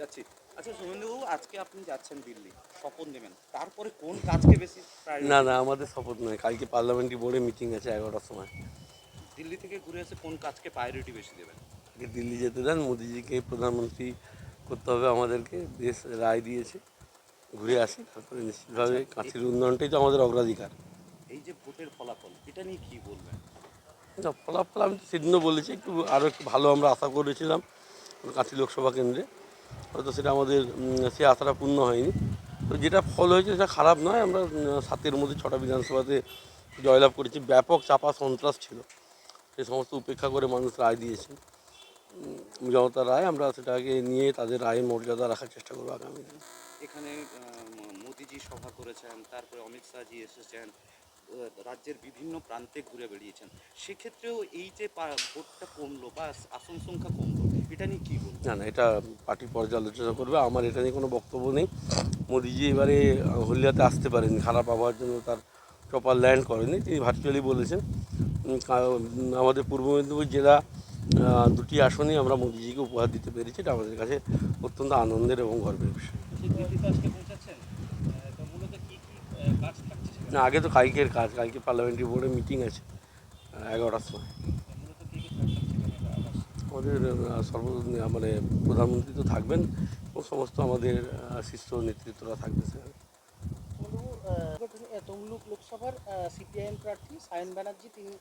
যাচ্ছি। আচ্ছা শুভেন্দুবাবু আজকে আপনি যাচ্ছেন দিল্লি। শপথ নেবেন। তারপরে কোন কাজকে বেশি? না না আমাদের শপথ নয়। কালকে পার্লামেন্টারি বোর্ডে মিটিং আছে এগারোটার সময়। দিল্লি থেকে ঘুরে এসে কোন কাজকে প্রায়োরিটি বেশি দেবেন? আগে দিল্লি যেতে দেন। মোদিজিকে প্রধানমন্ত্রী করতে হবে আমাদেরকে। দেশ রায় দিয়েছে। ঘুরে আসি তারপরে নিশ্চিতভাবে কাঁথির উন্নয়নটাই তো আমাদের অগ্রাধিকার। এই যে ভোটের ফলাফল এটা নিয়ে কি বলবেন? না, ফলাফল আমি তো সেদিনও বলেছি একটু আরও একটু ভালো আমরা আশা করেছিলাম কাঁথি লোকসভা কেন্দ্রে। হয়তো সেটা আমাদের সে আশাটা পূর্ণ হয়নি। তো যেটা ফল হয়েছে সেটা খারাপ নয়। আমরা সাতের মধ্যে ছটা বিধানসভাতে জয়লাভ করেছি। ব্যাপক চাপা সন্ত্রাস ছিল। সে সমস্ত উপেক্ষা করে মানুষ রায় দিয়েছেন। উম, জনতার রায় আমরা সেটাকে নিয়ে তাদের রায়ের মর্যাদা রাখার চেষ্টা করব আগামী দিন। এখানে মোদিজি সভা করেছেন তারপরে অমিত শাহজি এসেছেন রাজ্যের বিভিন্ন প্রান্তে ঘুরে বেড়িয়েছেন। সেক্ষেত্রেও এই যে ভোটটা কমলো বা আসন সংখ্যা কমলো এটা নিয়ে কি বলবেন না না এটা পার্টি পর্যালোচনা করবে। আমার এটা নিয়ে কোনো বক্তব্য নেই। মোদিজি এবারে হলিয়াতে আসতে পারেনি খারাপ আবহাওয়ার জন্য তার প্রপার ল্যান্ড করেনি তিনি ভার্চুয়ালি বলেছেন। আমাদের পূর্ব মেদিনীপুর জেলা দুটি আসনই আমরা মোদিজিকে উপহার দিতে পেরেছি। এটা আমাদের কাছে অত্যন্ত আনন্দের এবং গর্বের বিষয়? না আগে তো কালকের কাজ। কালকে পার্লামেন্টারি বোর্ডে মিটিং আছে এগারোটার সময় মূলত কি কি কাজ থাকছে সেখানে আবাস আমাদের সর্ব মানে প্রধানমন্ত্রী তো থাকবেন এবং সমস্ত আমাদের শীর্ষ নেতৃত্বরা থাকবে সেখানে তমলুক, লোকসভার সিপিআইএম প্রার্থী সায়ন ব্যানার্জি তিনি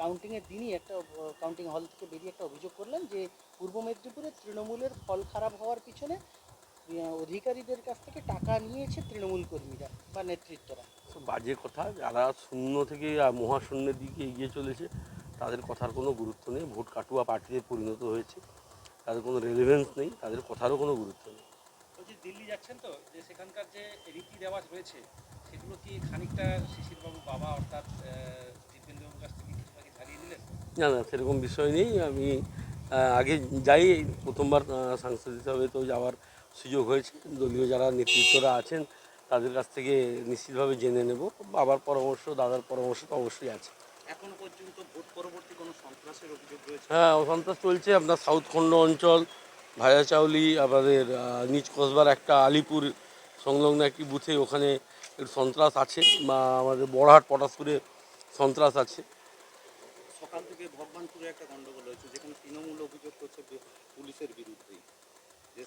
কাউন্টিংয়ের দিনই একটা কাউন্টিং হল থেকে বেরিয়ে একটা অভিযোগ করলেন যে পূর্ব মেদিনীপুরে তৃণমূলের ফল খারাপ হওয়ার পিছনে অধিকারীদের কাছ থেকে টাকা নিয়েছে তৃণমূল কর্মীরা বা নেতৃত্বরা। বাজে কথা যারা শূন্য থেকে মহাশূন্যের দিকে এগিয়ে চলেছে তাদের কথার কোনো গুরুত্ব নেই। ভোট কাটুয়া পার্টিতে পরিণত হয়েছে তাদের কোনো রেলিভেন্স নেই তাদের কথারও কোনো গুরুত্ব নেই। দিল্লি যাচ্ছেন তো? যে সেখানকার যে রীতি রেওয়াজ রয়েছে সেগুলো কি খানিকটা শিশিরবাবু বাবা অর্থাৎ জিতেন্দ্রবাবুর কাছ থেকে দিলেন না না সেরকম বিষয় নেই। আমি আগে যাই প্রথমবার সাংসদ হিসাবে তো যাওয়ার সুযোগ হয়েছে। দলীয় যারা নেতৃত্বরা আছেন তাদের কাছ থেকে নিশ্চিতভাবে জেনে নেব। বাবার পরামর্শ দাদার পরামর্শ তো অবশ্যই আছে। এখনও পর্যন্ত ভোট পরবর্তী কোনো সন্ত্রাসের অভিযোগ রয়েছে? হ্যাঁ সন্ত্রাস চলছে। আপনার সাউথ খণ্ড অঞ্চল ভাজা চাউলি আমাদের নিচ কসবার একটা আলিপুর সংলগ্ন একটি বুথে ওখানে একটু সন্ত্রাস আছে বা আমাদের বড়হাট পটাশপুরে সন্ত্রাস আছে। সকাল থেকে ভগবানপুরে একটা গন্ডগোল হয়েছে যেখানে তৃণমূল অভিযোগ করছে পুলিশের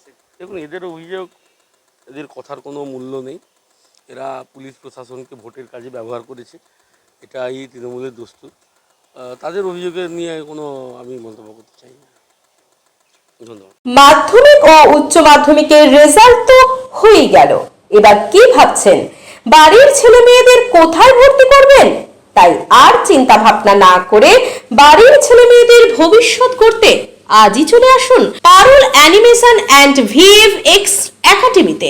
সে দেখুন এদের অভিযোগ এদের কথার কোনো মূল্য নেই। এরা পুলিশ প্রশাসনকে ভোটের কাজে ব্যবহার করেছে। এটাই তৃণমূলের দোস্তুর আহ, তাদের অভিযোগের নিয়ে কোনো আমি মন্তব্য করতে চাই না। মাধ্যমিক ও উচ্চ মাধ্যমিকের রেজাল্ট তো হয়েই গেল। এবার কি ভাবছেন? বাড়ির ছেলে মেয়েদের কোথায় ভর্তি করবেন? তাই আর চিন্তা ভাবনা না করে বাড়ির ছেলে মেয়েদের ভবিষ্যৎ করতে আজই চলে আসুন Parul animation and VFX একাডেমিতে।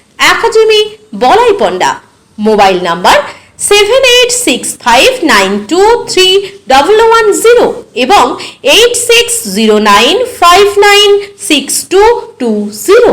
academy Balaipanda mobile number seven eight six five nine two three double one zero এবং eight six zero nine five nine six two two zero